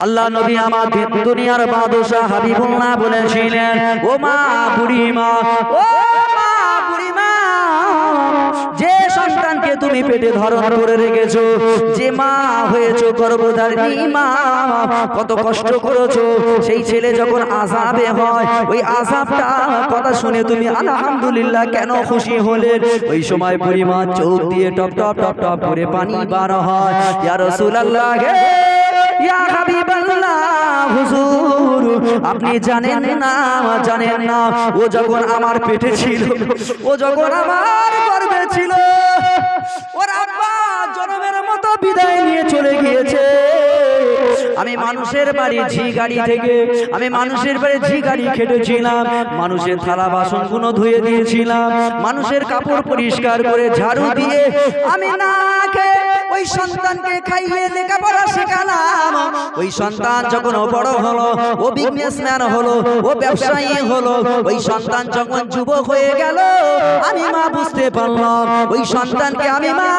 আল্লাহ নবী আমাদের দুনিয়ার বাদশাহ হাবিবুল্লাহ বলেছিলেন ও মা বুড়ি মা ও তুমি পেটে ধারণ করে রেখেছো। যে মা হয়েছো গর্ভধারিণী মা, কত কষ্ট করেছ। সেই ছেলে যখন আজাবে হয়, ওই আজাবটা কথা শুনে তুমি আলহামদুলিল্লাহ কেন খুশি হলেন ওই সময় মা চোখ দিয়ে টপ টপ টপ টপ করে পানি বার হয়। ইয়া হাবিবাল্লাহ, হুজুর, আপনি জানেন না জানেন না। ও যখন আমার পেটে ছিল, ও যখন আমার গর্ভে ছিল ওর আব্বা জনমের মতো বিদায় নিয়ে চলে গিয়েছে। আমি মানুষের বাড়ি ঝি গাড়ি থেকে আমি মানুষের বাড়ি ঝি গাড়ি খেটেছিলাম মানুষের থালা বাসনগুলো ধুয়ে দিয়েছিলাম মানুষের কাপড় পরিষ্কার করে ঝাড়ু দিয়ে আমি না ওই সন্তানকে খাইয়ে লেখাপড়া শেখালাম। ওই সন্তান যখন বড় হলো ও বিজনেসম্যান হলো ও ব্যবসায়ী হলো ওই সন্তান যখন যুবক হয়ে গেল আমি মা বুঝতে পারলাম ওই সন্তানকে আমি মা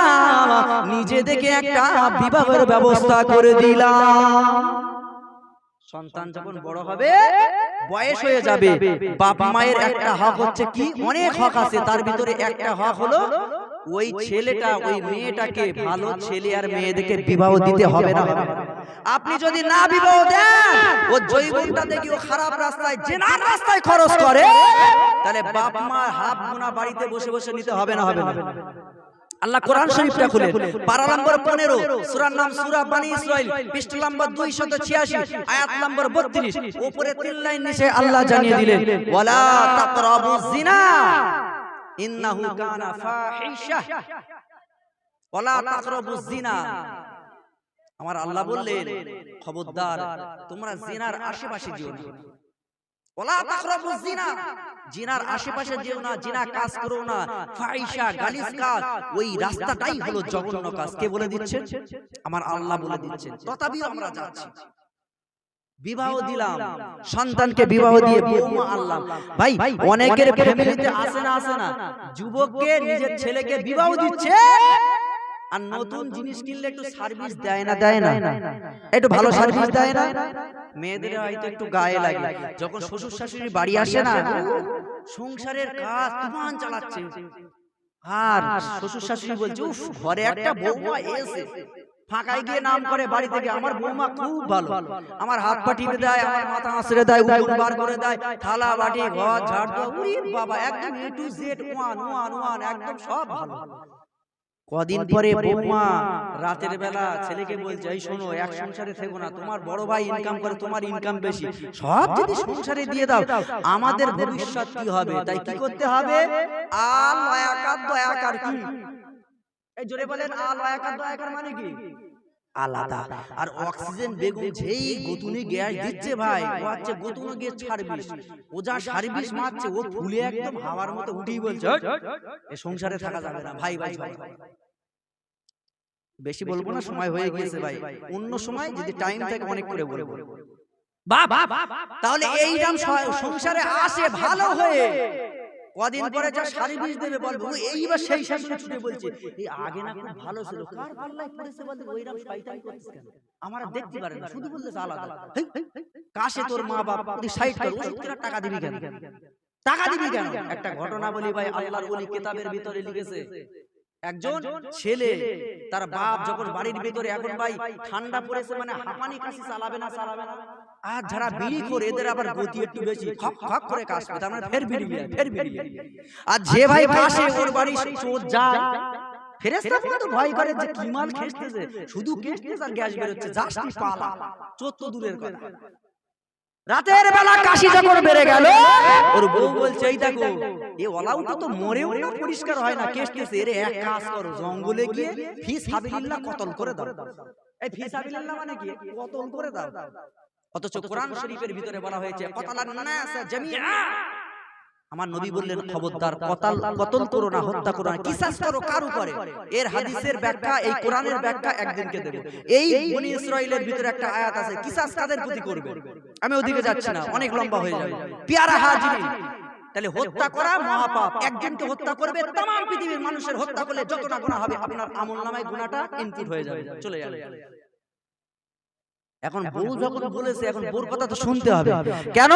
নিজে থেকে একটা বিবাহের ব্যবস্থা করে দিলাম সন্তান যখন বড় হবে বয়স হয়ে যাবে। বাপ মায়ের একটা হক হচ্ছে কি? অনেক হক আছে। তার ভিতরে একটা হক হলো ওই ছেলেটা ওই মেয়েটাকে ভালো ছেলে আর মেয়েদেরকে বিবাহ দিতে হবে না। আপনি যদি না বিবাহ দেন ও জৈবনটা দেখি ও খারাপ রাস্তায় জেনার রাস্তায় খরচ করে তাহলে বাপ মা হাফ গুনা বাড়িতে বসে বসে নিতে হবে না হবে না। আল্লাহ কোরআন শরীফটা খুলে পারা নম্বর 15 সূরার নাম সূরা বানি ইসরাইল পৃষ্ঠা নম্বর 286 আয়াত নম্বর 32 উপরে তিন লাইন নিচে আল্লাহ জানিয়ে দিলেন ওয়ালা তাকরাবুজ জিনা ইন্নাহু কানা ফাহিশা। ওয়ালা তাকরাবুজ জিনা আমার আল্লাহ বললেন খবরদার তোমরা জিনার আশেপাশে যেও না। ওলা তাকরাবুজ জিনা। জিনার আশেপাশে যেও না জিনা কাজ করো না। ফাহিশা গালিস কাজ। ওই রাস্তাটাই হলো জঘন্য কাজ। কে বলে দিচ্ছেন আমার আল্লাহ বলে দিচ্ছেন তথাপিও আমরা যাচ্ছি। বিবাহ দিলাম। সন্তানকে বিবাহ দিয়ে বৌমা আল্লাহ ভাই অনেকের ফ্যামিলিতে আসে না আসে না যুবককে নিজের ছেলেকে বিবাহ দিচ্ছে। আর নতুন জিনিস কিনলে একটু সার্ভিস দেয় না দেয় না। একটু ভালো সার্ভিস দেয় না। মেয়েদের হয়তো একটু গায়ে লাগে। যখন শ্বশুর শাশুড়ি বাড়ি আসে না সংসারের কাজ তুফান চালাচ্ছে। আর শ্বশুর শাশুড়ি বলছে উফ ঘরে একটা বৌমা এসে ফাঁকায় গিয়ে নাম করে বাড়ি থেকে আমার বৌমা খুব ভালো। আমার হাত পা টিপে দেয় আমার মাথা আঁচড়ে দেয় উঠোন বার করে দেয়। থালা বাটি ঘর ঝাড় দেয় বাবা একদম A to Z one one one একদম সব ভালো কদিন পরে বৌমা রাতের বেলা ছেলেকে বলছে এই শোনো এক সংসারে থেকো না তোমার বড় ভাই ইনকাম করে তোমার ইনকাম বেশি। সব যদি সংসারে দিয়ে দাও আমাদের ভবিষ্যৎ কি হবে? তাই কি করতে হবে? আল লয়াকার দয়াকার কি? এই জোরে বলেন আল লয়াকার দয়াকার মানে কি? আলাদা। আর অক্সিজেন বেগুন যেই গতুনি গ্যাস দিচ্ছে ভাই ও হচ্ছে গতুনি গ্যাস ছাড়বিস ও যা সার্ভিস মারছে ও ফুলে একদম হাওয়ার মতো উঠেই বলছে এ সংসারে থাকা যাবে না ভাই ভাই ভাই বেশি বলব না সময় হয়ে গিয়েছে ভাই। অন্য সময় যদি টাইম থাকে অনেক করে বলব। বাহ তাহলে এইরকম সংসারে আসে ভালো হয়ে। কদিন পরে যা সার্ভিস দেবে বলব এইবার সেই শাশুড়ি ছুটে বলছে এই আগে না খুব ভালো ছিল। কার পাল্লায় পড়েছে বলতে ওইরকম শয়তান করছিস কেন? আমার দেখতে পারে না। শুধু বলতে আলাদা। কাশে তোর মা বাপ তুই সাইড কর। ওষুধ কেনার টাকা দিবি কেন? টাকা দিবি কেন? একটা ঘটনা বলি ভাই আল্লাহর বলি কিতাবের ভিতরে লিখেছে। একজন ছেলে তার বাপ যখন বাড়ির ভিতরে এখন ভাই ঠান্ডা পড়েছে মানে হাঁপানি কাশি চালাবে না। চালাবে না। আর যারা বিড়ি করে এদের আবার গতি একটু বেশি খক খক করে কাশবে তার মানে ফের বিড়ি ফের বিড়ি। আর যে ভাই কাশে ওর বাড়ি চোর যায় ফেরেস্তা তো ভয় করে যে কি মাল খেসতেছে শুধু খেসতেছে আর গ্যাস বেরোচ্ছে জাস্টি পালা চোর তো দূরের কথা রাতের বেলা কাশি যখন বেড়ে গেল ওর বউ বলছে এই দেখো এ অলাউটা তো মরেও না পরিষ্কার হয় না কেসতেছে এর এক কাজ করো জঙ্গলে গিয়ে ফিস সাবিলিল্লাহ কতল করে দাও এই ফি সাবিলিল্লাহ মানে কি কতল করে দাও অথচ কোরআন শরীফের ভিতরে বলা হয়েছে আমার নবী বললেন খবরদার কতাল কতল করো না হত্যা করো না। কিসাস করো। কার উপরে? এর হাদিসের ব্যাখ্যা এই কোরআনের ব্যাখ্যা একদিনকে দেব। এই বনি ইসরাইলের ভিতরে একটা আয়াত আছে কিসাস কাদের প্রতি করবে? আমি ওদিকে যাচ্ছি না অনেক লম্বা হয়ে যাবে। পিয়ারা হাজিরি তাহলে হত্যা করা মহাপাপ। একজনকে হত্যা করবে তাম পৃথিবীর মানুষের হত্যা করলে যত না গুনাহ হবে আপনার আমল নামায় গুনাহটা ইনপুট হয়ে যাবে চলে যাবে এখন বউ যখন বলেছে এখন বোর কথা তো শুনতে হবে। কেন?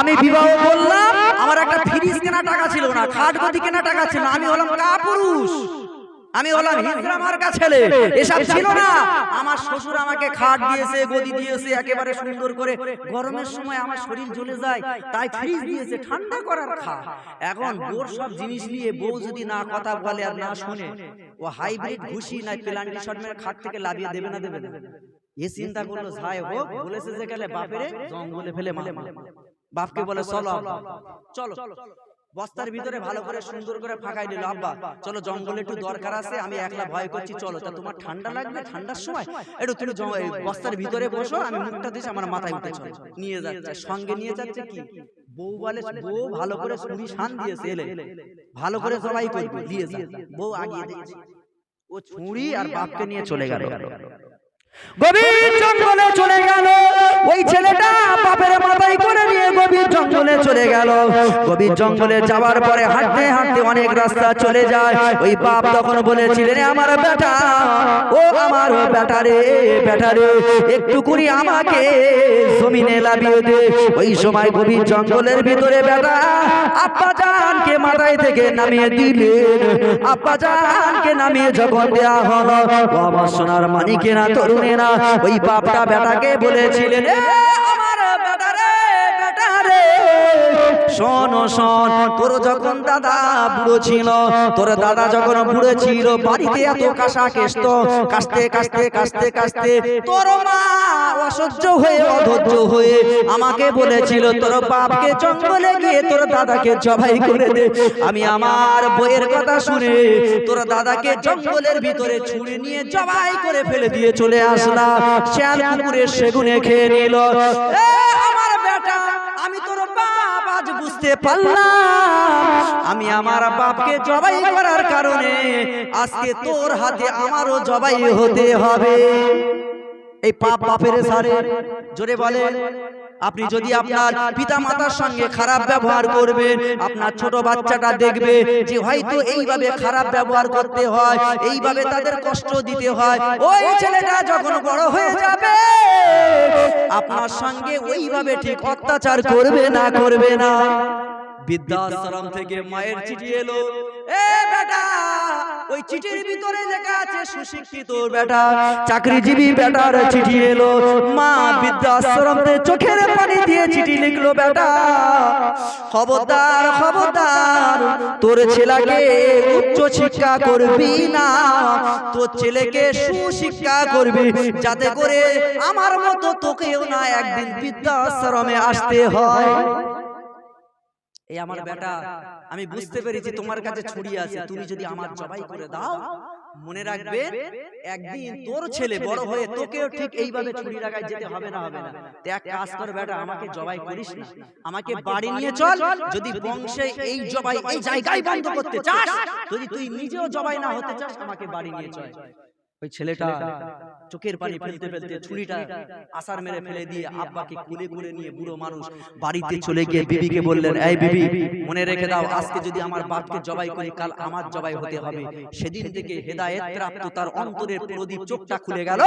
আমি বিবাহ বললাম আমার একটা ফ্রিজ কেনা টাকা ছিল না খাট গদি কেনা টাকা ছিল না আমি হলাম কাপুরুষ। আমি হলাম হিজড়া মার্কা ছেলে এসব ছিল না। আমার শ্বশুর আমাকে খাট দিয়েছে গদি দিয়েছে একেবারে সুন্দর করে। গরমের সময় আমার শরীর জ্বলে যায় তাই ফ্রিজ দিয়েছে ঠান্ডা করার খা। এখন বোর সব জিনিস নিয়ে বউ যদি না কথা বলে আর না শুনে ও হাইব্রিড ঘুষি নাই প্লান্টি শট মেরে খাট থেকে লাভিয়ে দেবে না দেবে না এ চিন্তা করল হোক বলেছে যে গেলে বাপেরে জঙ্গলে ফেলে মারে বাপকে বলে চলো চলো বস্তার ভিতরে ভালো করে সুন্দর করে ফাঁকাই দিল আব্বা চলো জঙ্গলে একটু দরকার আছে আমি একলা ভয় করছি চলো তা তোমার ঠান্ডা লাগবে ঠান্ডার সময় একটু তুমি বস্তার ভিতরে বসো আমি মুখটা দিয়েছি আমার মাথায় উঠে চলো নিয়ে যাচ্ছে সঙ্গে নিয়ে যাচ্ছে কি বউ বলে বউ ভালো করে ছুরি শান দিয়েছে এলে ভালো করে জবাই করবে দিয়ে যা বউ আগিয়ে দিয়েছে ও ছুরি আর বাপকে নিয়ে চলে গেল গভীর জঙ্গলে চলে গেল। ওই ছেলেটা বাপের মাথায় করে নিয়ে গভীর জঙ্গলে চলে গেল। গভীর জঙ্গলে যাওয়ার পরে হাঁটতে হাঁটতে অনেক রাস্তা চলে যায়। ওই বাপ তখন বলেছিলেন আমার বেটা, ও আমার বেটা রে বেটা রে একটু করে আমাকে জমিনে লাভিয়ে দে। ওই সময় গভীর জঙ্গলের ভিতরে বেটা আব্বা জানকে মাথায় থেকে নামিয়ে দিলেন। আব্বা জানকে নামিয়ে যখন দেয়া হলো আমার সোনার মানিকেরা তরুণেরা ওই বাপটা বেটাকে বলেছিলেন "এ আমার শোন শোন, তোর যখন দাদা বুড়ো ছিল, তোর দাদা যখন বুড়ো ছিল, বাড়িতে এত কাঁসা কেষ্ট, কাস্তে কাস্তে কাস্তে কাস্তে তোর মা অসহ্য হয়ে, অধৈর্য হয়ে আমাকে বলেছিল, তোর বাপকে জঙ্গলে গিয়ে তোর দাদাকে জবাই করে দে। আমি আমার বইয়ের কথা শুনে তোর দাদাকে জঙ্গলের ভিতরে ছুরি নিয়ে জবাই করে ফেলে দিয়ে চলে আসলাম। শ্যাল পুকুরের সেগুনে খেয়ে নিল। বুঝতে পারলাম। আমি আমার বাপকে জবাই করার কারণে আজকে তোর হাতে আমারও জবাই হতে হবে। এই পাপ বাপের সারে জোরে বলেন আপনি যদি আপনার পিতা মাতার সঙ্গে খারাপ ব্যবহার করবেন আপনার ছোট বাচ্চাটা দেখবে যে হয়তো এইভাবে খারাপ ব্যবহার করতে হয় এইভাবে তাদের কষ্ট দিতে হয়। ওই ছেলেটা যখন বড় হয়ে যাবে আপনার সঙ্গে ওইভাবে ঠিক অত্যাচার করবে না করবে না। বৃদ্ধাশ্রম থেকে মায়ের চিঠি এলো এ বেটা ওই চিঠির ভিতরে লেখা আছে সুশিক্ষিত বেটা চাকরিজীবী বেটার চিঠি এলো। মা চোখের পানি দিয়ে চিঠি লিখলো বেটা। খবরদার খবরদার তোর ছেলেকে উচ্চ শিক্ষা করবি না। তোর ছেলেকে সুশিক্ষা করবি। যাতে করে আমার মতো তোকেও না একদিন বৃদ্ধাশ্রমে আসতে হয়। এই আমার বেটা আমি বুঝতে পেরেছি তোমার কাছে ছুরি আছে তুমি যদি আমার জবাই করে দাও মনে রাখবে একদিন তোর ছেলে বড় হয়ে তোকেও ঠিক এইভাবে ছুরি লাগায় যেতে হবে না হবে না। এক কাজ কর বেটা আমাকে জবাই করিস না। আমাকে বাড়ি নিয়ে চল। যদি বংশে এই জবাই এই জায়গায় বন্ধ করতে চাস যদি তুই নিজেও জবাই না হতে চাস আমাকে বাড়ি নিয়ে চল। ওই ছেলেটা চোখের পানি ফেলতে ফেলতে ছুরিটা আসার মেরে ফেলে দিয়ে আব্বাকে কুলে কুলে নিয়ে বুড়ো মানুষ বাড়িতে চলে গিয়ে বিবিকে বললেন এই বিবি মনে রেখে দাও আজকে যদি আমার বাপকে জবাই করি কাল আমার জবাই হতে হবে। সেদিন থেকে হেদায়েত প্রাপ্ত তার অন্তরের প্রদীপ চোখটা খুলে গেল।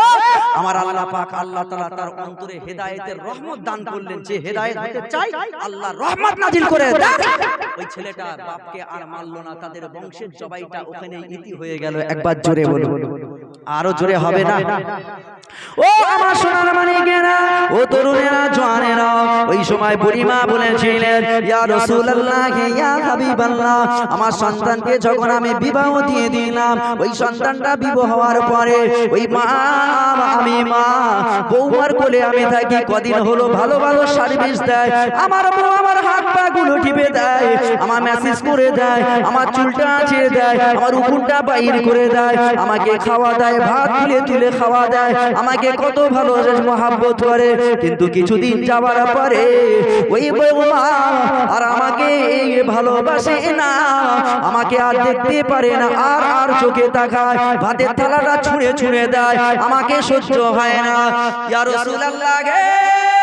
আমার আল্লাহ পাক আল্লাহ তাআলা তার অন্তরে হেদায়েতের রহমত দান করলেন যে হেদায়েত হতে চাই আল্লাহ রহমত নাজিল করে দেন। ওই ছেলেটা বাপকে আর মারলো না তাদের বংশের জবাইটা ওখানে ইতি হয়ে গেল একবার জোরে বলুন আরও জোরে হবে না। ও, আমার সোনার মানিকেরা ও তরুণেরা জওয়ানেরা ওই সময় বুড়িমা বলেছিলেন, ইয়া রাসূলুল্লাহ, ইয়া হাবিবাল্লাহ, আমার সন্তানকে যখন আমি বিবাহ দিয়ে দিলাম, ওই সন্তানটা বিবাহ হওয়ার পরে ওই মা, আমি মা, বৌমার কোলে আমি থাকি, কদিন হলো ভালো ভালো সার্ভিস দেয়, আমার বউ আমার হাত পা গুলো টিপে দেয়, আমার মেসেজ করে দেয়, আমার চুলটা ছেড়ে দেয়, আমার উকুনটা বাইর করে দেয়, আমাকে খাওয়া দেয় ভাত তুলে তুলে খাওয়া দেয় আমাকে কত ভালো মহাব্বত করে। কিন্তু কিছুদিন যাওয়ার পরে ওই বৌমা আর আমাকে এই ভালোবাসে না। আমাকে আর দেখতে পারে না। আর আর চোখে তাকায় ভাতের থালাটা ছুঁড়ে ছুঁড়ে দেয়। আমাকে সহ্য হয় না। লাগে গে।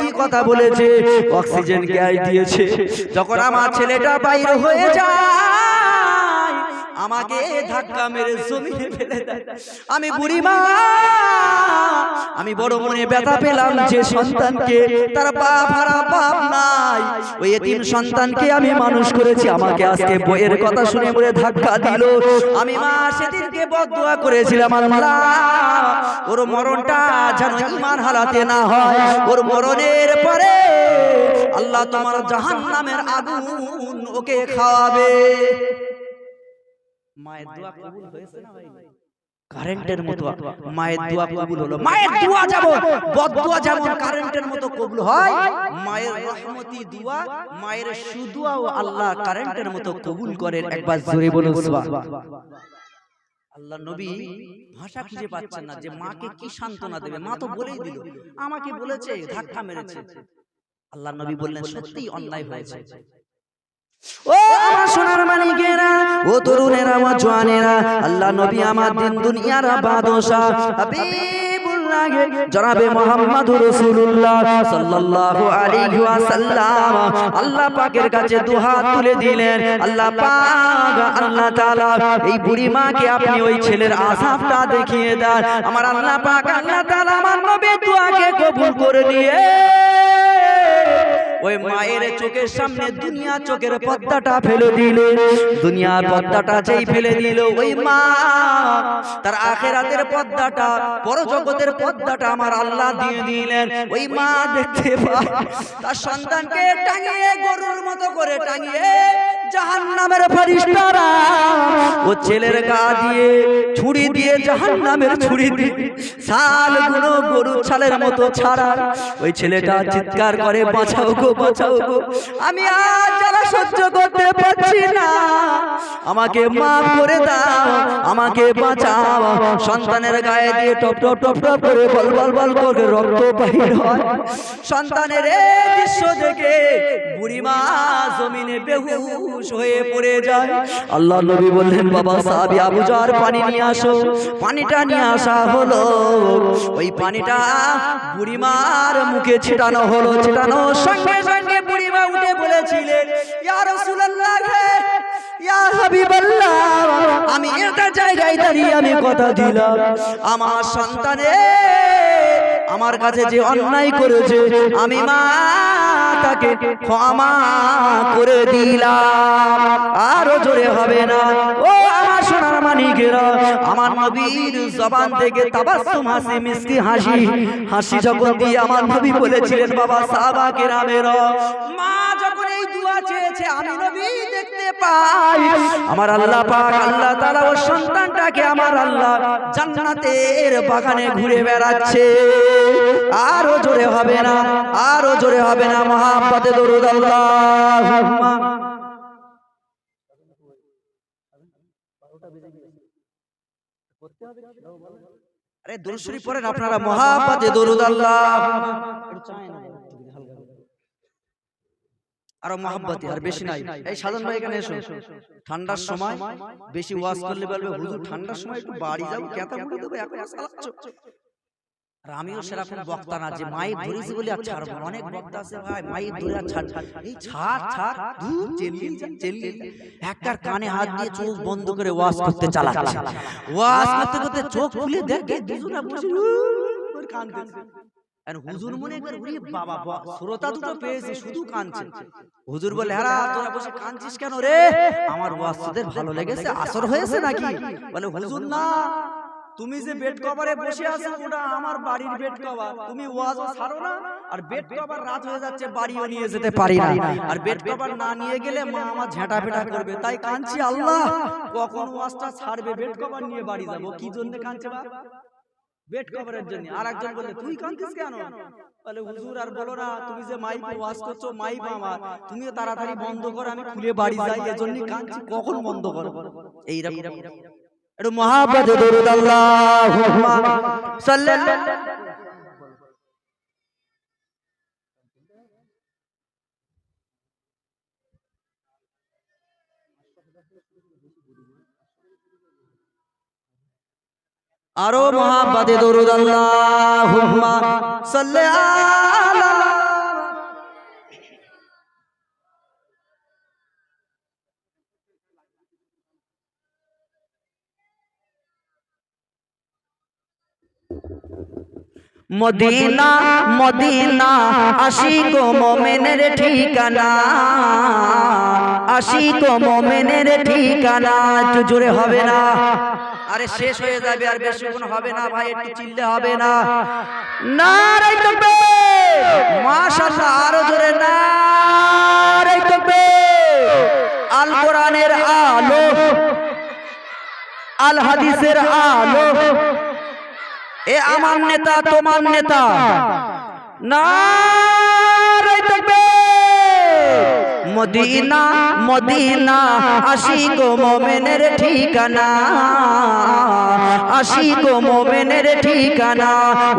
কি কথা বলেছে? অক্সিজেন গ্যাস দিয়েছে। যখন আমার ছেলেটা বাইরে হয়ে যায় আমাকে ধাক্কা মেরে জমিনে ফেলে দেয়। আমি বুড়ি মা। আমি বড় মনে ব্যথা পেলাম যে সন্তানকে তার বাপ হারা বাপ নাই। ওই এতিম সন্তানকে আমি মানুষ করেছি আমাকে আজকে বইয়ের কথা শুনে বলে ধাক্কা দিল। আমি মা সেদিনকে বদদোয়া করেছিলাম আল্লাহ ওর মরণটা যেন ইমান হারাতে না হয়। ওর মরণের পরে আল্লাহ তোমার জাহান্নামের আগুন ওকে খাওয়াবে। মায়ের দোয়া কবুল হয়েছে না হয়নি? কারেন্টের মতো মায়ের দোয়া কবুল হলো। মায়ের দোয়া যেমন বদদোয়া যেমন কারেন্টের মতো কবুল হয় মায়ের রহমতি দোয়া মায়ের সুদোয়াও আল্লাহ কারেন্টের মতো কবুল করেন। একবার জোরে বলুন সুবহান আল্লাহ। নবী ভাষা খুঁজে পাচ্ছেন না যে মাকে কি সান্ত্বনা দেবে? মা তো বলেই দিল। আমাকে বলেছে ধাক্কা মেরেছে। আল্লাহ নবী বললেন সত্যি অন্যায় হয়েছে। ও আমার সোনার ও তরুণেরা ও জওয়ানেরা, আল্লাহ নবী আমার দিন দুনিয়ার বাদশা জনাবে আলাইহি ওয়াসাল্লাম। আল্লাহ পাকের কাছে তুলে দিলেন। আল্লাহ পাক, আল্লাহ এই বুড়ি মাকে আপনি ওই ছেলের আযাবটা দেখিয়ে দেন। আমার আল্লাহ পাক, আল্লাহ তাআলা আমার নবীর দোয়াকে কবুল করে নিয়ে ওই মায়ের চোখের সামনে দুনিয়া চোখের পর্দাটা ফেলে দিল। দুনিয়ার পর্দাটা যেই ফেলে দিল। ওই মা তার আখেরাতের পর্দাটা পরজগতের পর্দাটা আমার আল্লাহ দিয়ে দিলেন। ওই মা দেখতে পায় তার সন্তানকে টাঙিয়ে গরুর মতো করে টাঙিয়ে জাহান্নামের ফেরেশতারা ও ছেলের গা দিয়ে ছুরি দিয়ে জাহান্নামের ছুরি দিয়ে ছালগুলো গরু ছালের মতো ছাড়া ওই ছেলেটা চিৎকার করে বাঁচাও গো। বাঁচাও আমি আজ জ্বালা সহ্য করতে পারছি না, আমাকে মাফ করে দাও, আমাকে বাঁচাও। সন্তানের গায়ে দিয়ে টপ টপ টপ টপ করে বল বল বল করে রক্ত বাহির হয়। সন্তানের দৃশ্য দেখে বুড়ি মা জমিনে বেহুশ হয়ে পড়ে যায়। আল্লাহ নবী বললেন, বাবা, সাহাবী আবু জার পানি নিয়ে আসো। পানিটা নিয়ে আসা হলো। ওই পানিটা বুড়িমার মুখে ছিটানো হলো। ছিটানোর সঙ্গে বুড়িমা বলেছিলেন ইয়া রাসূলুল্লাহ হে, ইয়া হাবিবাল্লাহ আমি এটা জায়গায় দাঁড়িয়ে আমি কথা দিলাম। আমার সন্তানে আমার কাছে যে অন্যায় করেছে আমি মা তাকে ক্ষমা করে দিলাম। আরও জোরে হবে না। ও আমার সোনার মানিকেরা আমার নবীর জবান থেকে তাবাসসুম হাসি, মিষ্টি হাসি। হাসি যখন দিয়ে আমার নবী বলেছিলেন, বাবা মা যখন এই চেয়েছে, আমি নবী দেখতে পাই। আমার আল্লাহ পাক, আল্লাহ তাআলা ওর সন্তানটাকে আমার আল্লাহ জান্নাতের বাগানে ঘুরে বেড়াচ্ছে। আরও জোরে হবে না, আরও জোরে হবে না, মহাব্বতে দরুদ আরে দরুদ শরীফ পড়েন আপনারা মহাব্বতে দরুদ আল্লাহ। আরও মহাব্বতে আর বেশি নাই। এই সাধন ভাই এখানে এসো। ঠান্ডার সময় বেশি ওয়াশ করলে বলবে হুজুর ঠান্ডার সময় একটু বাড়ি যাও কেতা বলে দেবো এখন চালাচ্ছ আর আমিও সেরকম বক্তা না যে মায়ের ধরেছি বলে আর ছাড়বো অনেক বক্তা আছে ভাই মায়ের ধরে আর ছাড় এই ছাড় ছাড় একটার কানে হাত দিয়ে চোখ বন্ধ করে ওয়াজ করতে করতে করতে চোখ খুলে দেখে দুজনা বসে করে আর হুজুর মনে করে বাবা শ্রোতা দুটো পেয়েছে শুধু কাঁদছে হুজুর বলে হ্যাঁ তোরা বসে কাঁদছিস কেন রে? আমার ওয়াজ তোদের ভালো লেগেছে আসর হয়েছে নাকি বলে হুজুর না তুমি যে বেড কভারে বসে আছো ওটা আমার বাড়ির বেড কভার তুমি ওয়াজও ছাড়ো না আর বেড কভার রাত হয়ে যাচ্ছে বাড়িও নিয়ে যেতে পারি না। আর বেড কভার না নিয়ে গেলে মা আমার ঝেঁটা ফেটা করবে। তাই কাঁদছি আল্লাহ। কখন ওয়াজটা ছাড়বে বেড কভার নিয়ে বাড়ি যাব। কি জন্য কাঁদছে বা বেড কভারের জন্য। আর একজন বললে তুই কাঁদছিস কেন? বলে হুজুর আর বলো না তুমি যে মাইক ওয়াজ করছ মাইক আমার তুমিও তাড়াতাড়ি বন্ধ করো আমি খুলে বাড়ি যাই এজন্য কাঁদছি কখন বন্ধ করো এইরকম একটু মহাব্বত দরুদ আল্লাহুম্মা সাল্লাল্লাহু আরও মহাব্বতে দরুদ আল্লাহুম্মা সাল্লি আলা মদিনা মদিনা আশিক মোমেনের ঠিকানা। আশিক মোমেনের ঠিকানা, একটু জোরে হবে না। আরে শেষ হয়ে যাবে, আর বেশিক্ষণ হবে না ভাই, একটু চিল্লে হবে না। নারাই তকবে মাশাআল্লাহ, আরও জোরে। নারাই তকবে আল কোরআনের আলো, আল হাদিসের আলো। এ আমার নেতা তোমার নেতা। না মদিনা মদিনা আশিক মোমেনের ঠিকানা। আশিক মোমেনের ঠিকানা।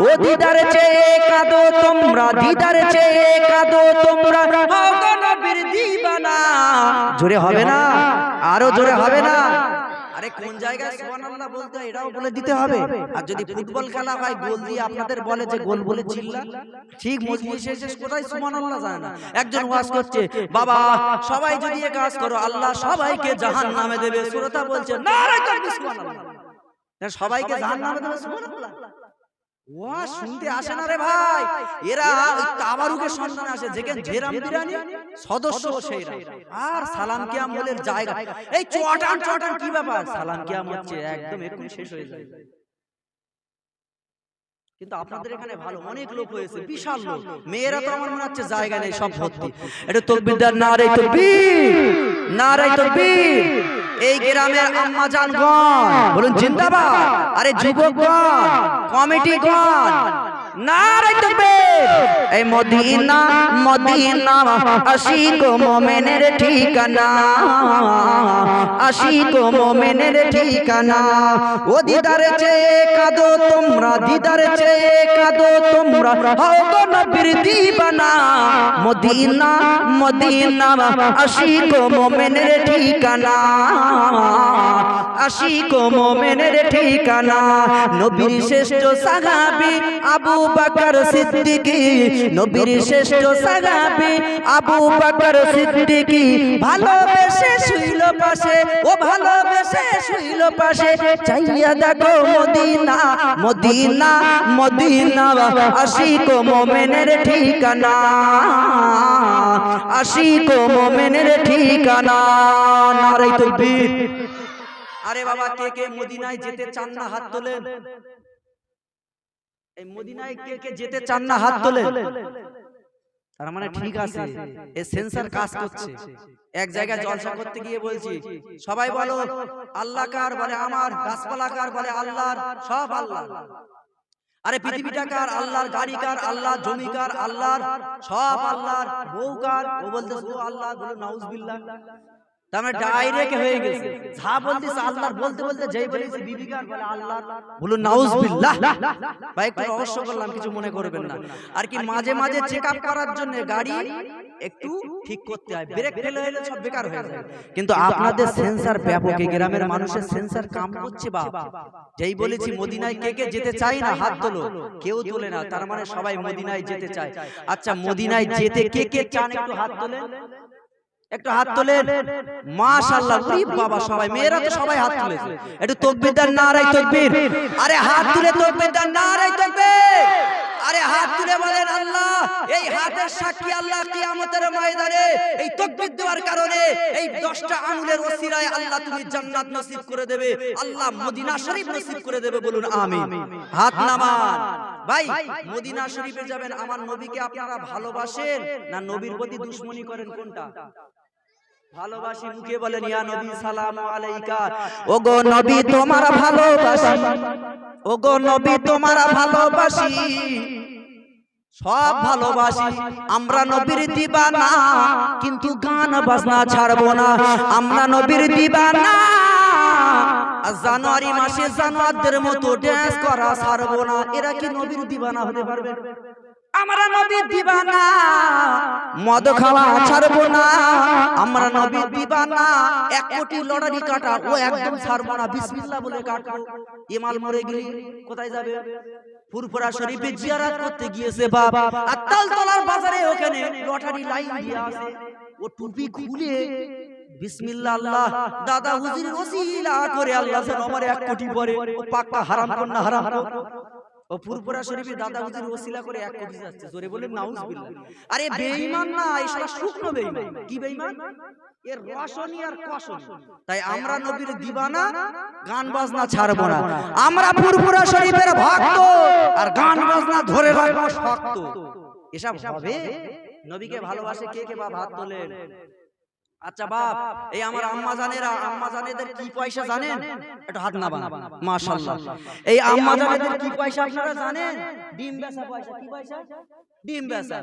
ও দিদার চেয়ে কাঁদো তোমরা দিদার চেয়ে কাঁদো তোমরা। গো জোরে হবে না। আরও জোরে হবে না? আরে কোন জায়গায় সুবহানাল্লাহ বলতে এটাও বলে দিতে হবে। আর যদি ফুটবল খেলা হয় গোল দিয়ে আপনাদের বলে যে গোল বলে চিল্লা। ঠিক মজলিসে কোথায় সুবহানাল্লাহ জানে না। একজন ওয়াজ করছে বাবা সবাই যদি এ কাজ করো আল্লাহ সবাইকে জাহান্নামে দেবে। শ্রোতা বলছে তাকবীর সুবহানাল্লাহ সবাইকে জাহান্নামে দেবে সুবহানাল্লাহ ওয়াজ শুনতে আসে না রে ভাই। এরা ওই তাবারুকের সন্ধানে আসে। যেখানে জেরাম বিরানি সদস্য সেইরা আর সালাম কিয়াম জায়গা। এই চটান চটান কি ব্যাপার? সালাম কিয়াম হচ্ছে একদম এরকম শেষ হয়ে যায়। কিন্তু আপনাদের এখানে ভালো অনেক লোক হয়েছে বিশাল লোক। মেয়েরা তো আমার মনে হচ্ছে জায়গা নেই সব ভর্তি। এটা তকবিরদার নারে তকবীর। নারে তকবীর। এই গ্রামের আম্মা জানগণ বলুন জিন্দাবাদ। আরে যুবকগণ কমিটিগণ নারে তকবীর এই মদিনা মদিনা, আশিক মোমেনের ঠিকানা। আশিক মোমেনের ঠিকানা। ও দিদার চেয়ে কাঁদো তোমরা, দিদার চেয়ে কাঁদো তোমরা। হও গো নবীর দিবানা। মদিনা মদিনা, আশিক মোমেনের ঠিকানা। আশিক মোমেনের ঠিকানা। নবীর শ্রেষ্ঠ সাহাবী আবু বকর সিদ্দিকী। নবীর শ্রেষ্ঠ সাহাবী আবু বকর সিদ্দিকী। ভালোবেসে শুইল পাশে, ও ভালোবেসে শুইল পাশে। চাইয়া দেখো মদিনা মদিনা মদিনা। আশিক মোমেনের ঠিকানা, আশিক মোমেনের ঠিকানা। নারাই তকবীর। আরে বাবা কে কে মদিনায় যেতে চান না হাত তোলেন? এই মদিনায় কে কে যেতে চান না হাত তোলেন? তার মানে ঠিক আছে। এই সেন্সার কাজ করছে। এক জায়গায় জলসা করতে গিয়ে বলছি সবাই বলো আল্লাহ কার বলে আমার গাছপালা কার বলে আল্লাহর সব আল্লাহ। আরে পৃথিবীটা কার আল্লাহর গাড়ি কার আল্লাহ জমি কার আল্লাহর সব আল্লাহর বউ কার ও বলতে আল্লাহ বলে নাউজবিল্লাহ। তার মানে ডাইরেক্ট হয়ে গেছে। যা বলতিস আল্লাহর বলতে বলতে যেই বলেছে বলে আল্লাহ বলুন নাউজবিল্লাহ ভাই একটু রহস্য করলাম কিছু মনে করবেন না। আর কি মাঝে মাঝে চেক আপ করার জন্য গাড়ি একটু ঠিক করতে হয়। ব্রেক ফেলে হলে সব বেকার হয়ে যায়। কিন্তু আপনাদের সেন্সার ব্যাপক এই গ্রামের মানুষের সেন্সার কাম করছে বাপ। যেই বলেছি মদিনায় কে কে যেতে চাই না হাত তোলো। কেউ তোলে না তার মানে সবাই মদিনায় যেতে চায় আচ্ছা মদিনায় যেতে কে কে চান একটু হাত তোলেন একটু হাত তোলেন। মাশাআল্লাহ ওরে বাবা সবাই, মেয়েরা তো সবাই হাত তুলেছে। একটু তাকবীর দেন নারাই তাকবীর। আরে হাত তুলে তাকবীর দেন নারাই তাকবীর। আরে হাত তুলে বলেন আল্লাহ, এই হাতের সাক্ষী আল্লাহ কিয়ামতের ময়দানে এই তাকবীর দেওয়ার কারণে এই 10টা আঙ্গুলের ওসিলায় আল্লাহ তুমি জান্নাত নসিব করে দেবে, আল্লাহ মদিনা শরীফ নসিব করে দেবে বলুন আমিন। হাত নামান। ভাই, মদিনা শরীফে যাবেন, আমার নবীকে আপনারা ভালোবাসেন না নবীর প্রতি দুশ্মনী করেন কোনটা? ভালোবাসি মুখে বলেন ইয়া নবী সালাম আলাইকা। ওগো নবী তোমার ভালোবাসি। ওগো নবী তোমার ভালোবাসি। সব ভালোবাসি। আমরা নবীর দিবানা কিন্তু গান বাজনা ছাড়বো না। আমরা নবীর দিবানা জানুয়ারি মাসে জানুয়ারদের মতো ড্যান্স করা ছাড়বো না। এরা কি নবীর দিবানা হতে পারবে? আমরা নবীর দিবানা। মদ খাওয়া ছাড়বো না। আমরা নবীর দিবানা। এক কোটি লটারি কাটা, ও একদম ছাড়বো না। বিসমিল্লাহ বলে কাটবো। ইমাল মরে গেলি কোথায় যাবে? ফুরফুরা শরীফে জিয়ারত করতে গিয়েছে বাবা আর তালতলার বাজারে ওখানে লটারি লাইন দিয়ে আছে ও টুপি খুলে বিসমিল্লাহ আল্লাহ, দাদা হুজুর ওসিলা করে আল্লাহ যেন আমার এক কোটি পরে। ও পাক্কা হারাম না হারাম কর ও ফুরফুরা শরীফে দাদা হুজুর ওসিলা করে এক কোটি যাচ্ছে। জোরে বলে নাউজুবিল্লাহ। আরে বেঈমান না শুকনো বেঈমান। কি বেঈমান? এর রসনি আর কসনি। তাই আমরা নবীর দিবানা গান বাজনা ছাড়বো না। আমরা ফুরফুরা শরীফের ভক্ত আর গান বাজনা ধরে রাখব শক্ত। এসব হবে? নবীকে ভালোবাসে কে কে বা ভাত তোলেন? আচ্ছা বাপ এই আমার আম্মা জানেরা আম্মা জানেদের কি পয়সা জানেন? একটু হাত না বানা মাশাআল্লাহ। এই আম্মা জানেদের কি পয়সা আপনারা জানেন? ডিম বেচা পয়সা কি পয়সা? ডিম বেচা।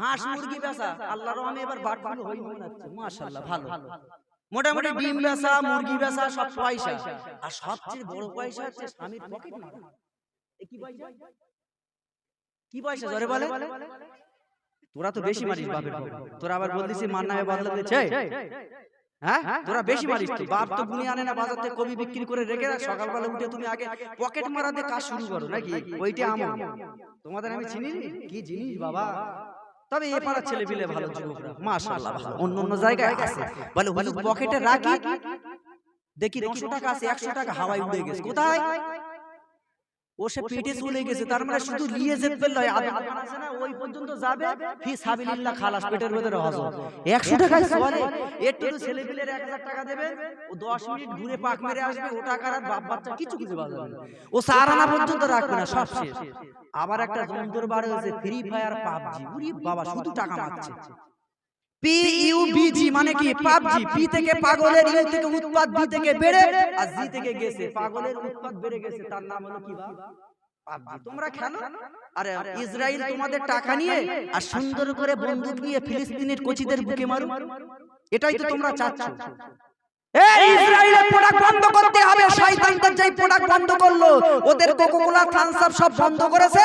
হাঁস মুরগি বেচা। আল্লাহর রহমে এবার বাট হই মনে হচ্ছে। মাশাআল্লাহ ভালো। মোটামুটি ডিম বেচা মুরগি বেচা সব পয়সা। আর সবচেয়ে বড় পয়সা হচ্ছে স্বামীর পকেট মারা কি পয়সা? কি পয়সা? জোরে বলে তোরা তো বেশি মারিস বাপের। তোরা আবার বলতিস মার নামে বদলা দিচ্ছে হ্যাঁ? তোরা বেশি মারিস তো। বাপ তো গুনি আনে না বাজার থেকে কবি বিক্রি করে রেখে রাখ সকালবেলা উঠে তুমি আগে পকেট মারাতে কাজ শুরু করো নাকি? ওইটা আমল। তোমাদের আমি চিনি? কি জিনিস বাবা? তবে এ পাড়ার ছেলে পিলে ভালো যুবকরা মাশাআল্লাহ ভালো অন্য অন্য জায়গায় আছে। বলে হুজুর পকেটে রাখি? দেখি 900 টাকা আছে 100 টাকা হাওয়ায় উড়ে গেছে। কোথায়? ও সে চলে গেছে তার মানে শুধু নিয়ে যেতে পারল আদম। আছে না ওই পর্যন্ত যাবে ফি সাবিলিল্লাহ খালাস পেটের ভেতরে হজম। 100 টাকায় চলে একটু তো ছেলে পিলের 1000 টাকা ও 10 মিনিট ঘুরে পাক মেরে আসবে ও টাকার আর বাপ বাচ্চা কিছু কিছু বাজবে না। ও সারানা পর্যন্ত রাখবে না সব শেষ। আবার একটা যন্ত্র বার হয়েছে ফ্রি ফায়ার পাবজি উরি বাবা শুধু টাকা মারছে। পি ইউ জি মানে কি পাবজি পি থেকে পাগলের ইউ থেকে উৎপাদ বি থেকে বেড়ে আর জি থেকে গেছে পাগলের উৎপাদ বেড়ে গেছে তার নাম হলো কি পাবজি তোমরা খেলো আরে ইসরায়েল তোমাদের টাকা নিয়ে আর সুন্দর করে বন্দুক নিয়ে ফিলিস্তিনের কোচিদের বুকে মারো এটাই তো তোমরা চাচ্ছ ইসরায়েলের প্রোডাক্ট বন্ধ করতে হবে। শয়তানদের যেই প্রোডাক্ট বন্ধ করল ওদের কোকোকোলা থামস আপ সব বন্ধ করেছে।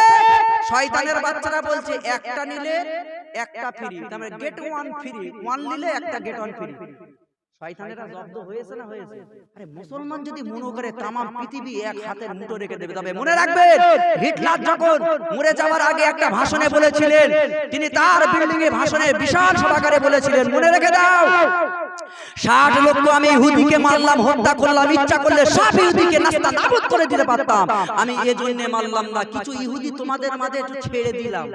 শয়তানের বাচ্চারা বলছে একটা নিলে একটা ফ্রি তার মানে গেট ওয়ান ফ্রি ওয়ান নিলে একটা গেট ওয়ান ফ্রি শয়তানেরা জব্দ হয়েছে না হয়েছে। আরে মুসলমান যদি মনে করে তামাম পৃথিবী এক হাতের মুঠো রেখে দেবে তবে মনে রাখবেন? হিটলার যখন মরে যাওয়ার আগে একটা ভাষণে বলেছিলেন তিনি তার বিল্ডিং এ ভাষণে বিশাল সভাকারে বলেছিলেন মনে রেখে দাও। ষাট লক্ষ আমি ইহুদিকে মারলাম হত্যা করলাম ইচ্ছা করলে সব ইহুদিকে নাস্তা নাবুদ করে দিতে পারতাম। আমি এজন্য মারলাম না কিছু ইহুদি তোমাদের মাঝে একটু ছেড়ে দিলাম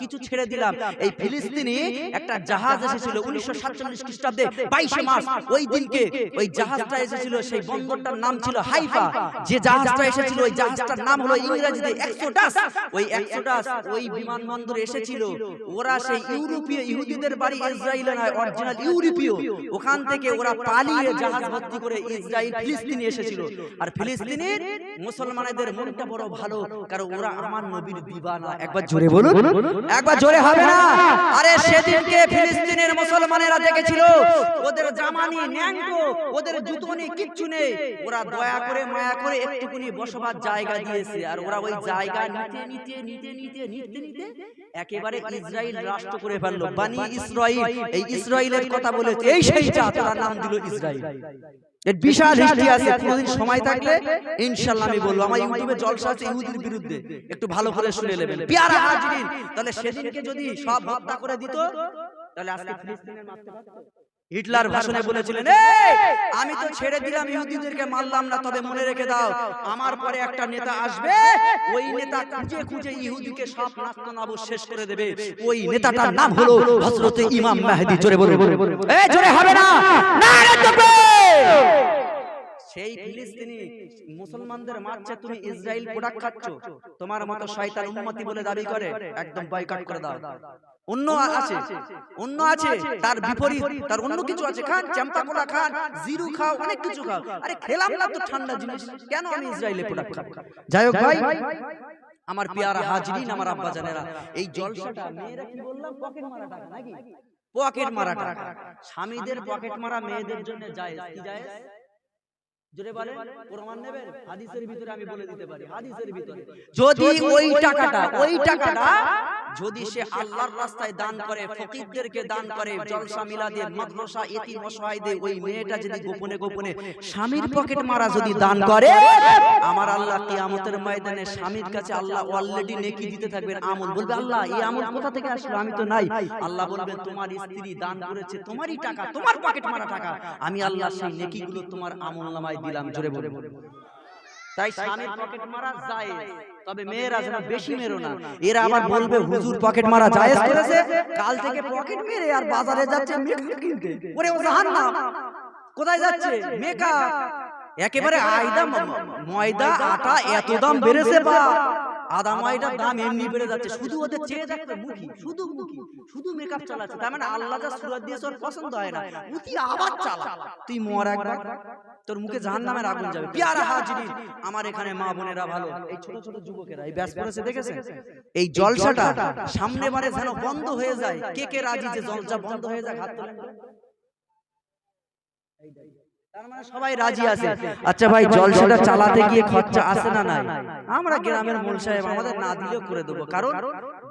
কিছু ছেড়ে দিলাম এই ফিলিস্তিনি একটা জাহাজ এসেছিল উনিশশো সাতচল্লিশ খ্রিস্টাব্দে বাইশে মার্চ ওই দিনকে ওই জাহাজটা এসেছিল সেই বন্দরটার নাম ছিল হাইফা। যে জাহাজটা এসেছিল ওই জাহাজটার নাম হলো ইংরেজিতে এক্সোডাস ওই এক্সোডাস ওই বিমানবন্দরে এসেছিল। ওরা সেই ইউরোপীয় ইহুদিদের বাড়ি ইসরায়েলে নয় অরিজিনাল ইউরোপীয়। ওখান থেকে ওরা পালিয়ে জাহাজ ভর্তি করে ইসরায়েল ফিলিস্তিনে এসেছিল। আর ফিলিস্তিনের মুসলমানদের মনটা বড় ভালো কারণ ওরা আমার নবীর দিবানা। একবার জোরে বলুন। একবার জোরে হবে না? আরে সেদিনকে ফিলিস্তিনের মুসলমানেরা দেখেছিল ওদের জামানি ন্যাংটো ওদের জুতো নেই কিচ্ছু নেই। ওরা দয়া করে মায়া করে একটুকুনি বসবার জায়গা দিয়েছে। আর ওরা ওই জায়গা নিতে নিতে নিতে নিতে নিতে নিতে একেবারে ইসরায়েল রাষ্ট্র করে ফেলল। বানি ইসরায়েল এই ইসরায়েলের কথা বলেছে। এই সেই জাত তারা নাম দিল ইসরায়েল। এর বিশাল হিস্ট্রি আছে। কোনদিন সময় থাকলে ইনশাআল্লাহ আমি বলব। আমার ইউটিউবে জলসা আছে ইহুদির বিরুদ্ধে। একটু ভালো করে শুনে নেবেন পিয়ারা হাজিরিন তাহলে সেদিনকে যদি সব হত্যা করে দিত তাহলে আজকে ফিলিস্তিনের মারতে পারতো হিটলার ভাষণে বলেছিলেন আমি তো ছেড়ে দিলাম ইহুদিদেরকে মারলাম না তবে মনে রেখে দাও। আমার পরে একটা নেতা আসবে ওই নেতা খুঁজে খুঁজে ইহুদিকে সব নাস্তানাবু শেষ করে দেবে। ওই নেতাটার নাম হলো হযরতে ইমাম মেহেদী। জোরে বলুন। এই জোরে হবে না। নারে সেই ফিলিস্তিনি মুসলমানদের মারছে তুমি ইসরায়েল প্রোডাক্ট খাচ্ছ। তোমার মতো শয়তান উম্মতি বলে দাবি করে একদম বয়কট করে দাও। অন্য আছে অন্য আছে তার বিপরীত তার অন্য কিছু আছে খান চাম্পা কোলা খান জিরু খাও অনেক কিছু খাও। আরে খেলাম না তো ঠান্ডা জিনিস কেন আমি ইসরায়েলে প্রোডাক্ট খাব যাই হোক ভাই আমার পেয়ারা হাজরিন আমার আব্বা জানেরা। এই জলসাটা মেয়েরা কি বললাম পকেট মারা টাকা নাকি? পকেট মারা টাকা স্বামীদের পকেট মারা মেয়েদের জন্য যায় কি যায় জোরে বলেন প্রমাণ নেবেন? হাদিসের ভিতরে আমি বলে দিতে পারি হাদিসের ভিতরে। যদি ওই টাকাটা ওই টাকাটা যদি সে আল্লাহর রাস্তায় দান করে ফকিরদেরকে দান করে জলসা মিলাদে মাদ্রাসা এতিম অসহায়দের ওই মেয়েটা যদি গোপনে গোপনে স্বামীর পকেট মারা যদি দান করে আমার আল্লাহ কিয়ামতের ময়দানে স্বামীর কাছে আল্লাহ অলরেডি নেকি দিতে থাকবেন আমল বলবে আল্লাহ এই আমল কোথা থেকে আসলো? আমি তো নাই। আল্লাহ বলবেন তোমার স্ত্রী দান করেছে তোমারই টাকা তোমার পকেট মারা টাকা আমি আল্লাহ সেই নেকিগুলো তোমার আমল নামায় দিলাম জোরে বলে তাই স্বামীর পকেট মারা যায় তবে মেয়েরা যেন বেশি মেরো না। এরা আবার বলবে হুজুর পকেট মারা জায়েজ করেছে কাল থেকে পকেট মেরে আর বাজারে যাচ্ছে মেকআপ কিনতে। ওরে ও জাহান্নাম কোথায় যাচ্ছে? মেকআপ একেবারে আয়দা ময়দা আটা এত দাম বেড়েছে বা আদা ময়দার দাম এমনি বেড়ে যাচ্ছে। শুধু ওদের চেয়ে যাচ্ছে মুখি শুধু মুখি। শুধু মেকআপ চালাচ্ছে। তার মানে আল্লাহ যা সুরত দিয়েছে ওর পছন্দ হয় না। উতি আবার চালা তুই মর একবার। তোর মুখে জাহান্নামের আগুন যাবে পিয়ারা হাজিরি আমার এখানে মা বোনেরা ভালো। এই ছোট ছোট যুবকেরা এই ব্যাস পড়েছে দেখেছেন এই জলসাটা সামনে বারে যেন বন্ধ হয়ে যায়। কে কে রাজি যে জলসা বন্ধ হয়ে যায়? হাত তোলেন। তো। মানে সবাই রাজি আছে। আচ্ছা ভাই জলসাটা চালাতে গিয়ে খরচা আছে না নাই? আমরা গ্রামের মূল সাহেব আমাদের না দিলেও করে দেবো। কারণ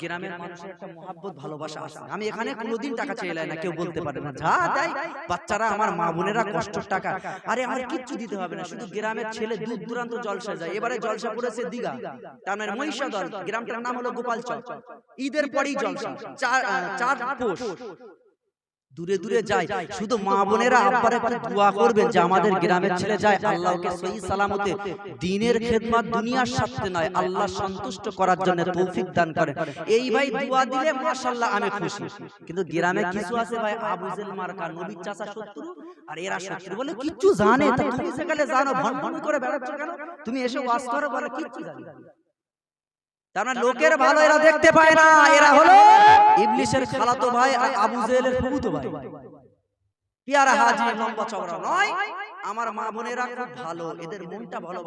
গ্রামের মানুষের একটা মহাব্বত ভালোবাসা আছে। আমি এখানে কোনোদিন টাকা চেয়ে না কেউ বলতে পারে না। যা দেয় বাচ্চারা আমার মা বোনেরা কষ্টের টাকা। আরে আমার কিচ্ছু দিতে হবে না শুধু গ্রামের ছেলে দূর দূরান্ত জলসা যায় এবারে জলসা পড়েছে দিঘা। তার মানে মহিষাদল গ্রামটার নাম হলো গোপালচক ঈদের পরেই জলসা চার চার পোষ দূরে দূরে যায়। শুধু মা বোনেরা আব্বার একটু দোয়া করবেন যে আমাদের গ্রামের ছেলে যায়। আল্লাহকে সহি সালামতে দিনের খেদমত দুনিয়ার স্বার্থে নয় আল্লাহ সন্তুষ্ট করার জন্য তৌফিক দান করে এই ভাই দোয়া দিলে মাশাআল্লাহ আমি খুশি। কিন্তু গ্রামে কিছু আছে ভাই আবুজেল মার্কা নবীর চাচা শত্রু আর এরা শত্রু। বলে কিচ্ছু জানে তুমি সেখানে জানো ভন ভন করে বেড়াচ্ছ কেন? তুমি এসে ওয়াজ করো বলে কিচ্ছু জানি। তার মানে লোকের ভালো এরা দেখতে পায় না। এরা হলো ইবলিশের খালাতো ভাই আর আবু জেহেলের ফুফুতো ভাই। পিয়ারা হাজি লম্বা চওড়া নয়? আমার মা বোনেরা খুব ভালো এদের মনটা ভালো।